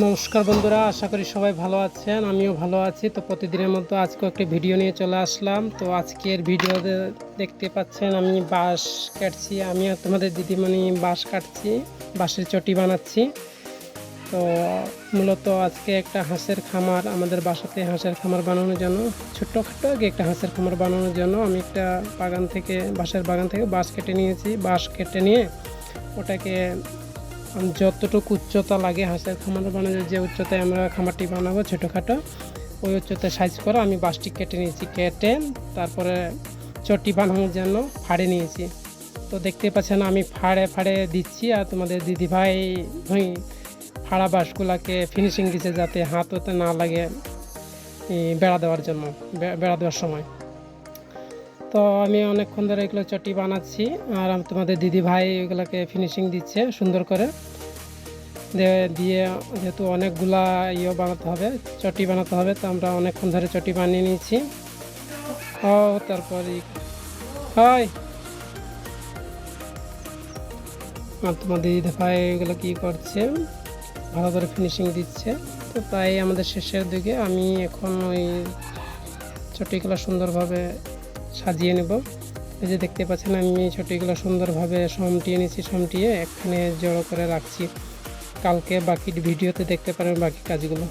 নমস্কার বন্ধুরা, আশা করি সবাই ভালো আছেন, আমিও ভালো আছি। তো প্রতিদিনের মতো আজকে একটি ভিডিও নিয়ে চলে আসলাম। তো আজকের ভিডিওতে দেখতে পাচ্ছেন, আমি বাঁশ কাটছি আমিও তোমাদের দিদিমণি বাঁশ কাটছি, বাঁশের চটি বানাচ্ছি। তো মূলত আজকে একটা হাঁসের খামার, আমাদের বাসাতে হাঁসের খামার বানানোর জন্য, ছোট্টখাটো আগে একটা হাঁসের খামার বানানোর জন্য আমি একটা বাগান থেকে, বাঁশের বাগান থেকে বাঁশ কেটে নিয়েছি। বাঁশ কেটে নিয়ে ওটাকে আম যতটুকু উচ্চতা লাগে হাঁসের খামার বানানোর যে উচ্চতায় আমরা খামারটি বানাবো, ছোটোখাটো, ওই উচ্চতায় সাইজ করে আমি বাঁশটি কেটে নিয়েছি, কেটে তারপরে চটি বানানোর জন্য ফাড়ে নিয়েছি। তো দেখতে পাচ্ছেন আমি ফাড়ে ফাড়ে দিচ্ছি আর তোমাদের দিদিভাই ওই ফাড়া বাঁশগুলোকে ফিনিশিং দিচ্ছে যাতে হাত ওতে না লাগে বেড়া দেওয়ার জন্য বেড়া দেওয়ার সময়। তো আমি অনেকক্ষণ ধরে এগুলো চটি বানাচ্ছি। আর তোমাদের দিদি ভাই এগুলোকে ফিনিশিং দিচ্ছে সুন্দর করে। দিয়ে- যেহেতু অনেকগুলা ইয়ে বানাতে হবে, চটি বানাতে হবে, তো আমরা অনেকক্ষণ ধরে চটি বানিয়ে নিয়েছি। ও, তারপর হয় আর তোমাদের দিদি ভাই এগুলো কী করছে? ভালো করে ফিনিশিং দিচ্ছে। তো প্রায় আমাদের শেষের দিকে আমি এখন ওই চটিগুলো সুন্দরভাবে সাজিয়ে নেব। এই যে দেখতে পাচ্ছেন আমি ছটিগুলো সুন্দরভাবে সমটিয়ে নিয়েছি, সমটিয়ে এখানে জড়ো করে রাখছি। কালকে বাকি ভিডিওতে দেখতে পারেন বাকি কাজগুলো।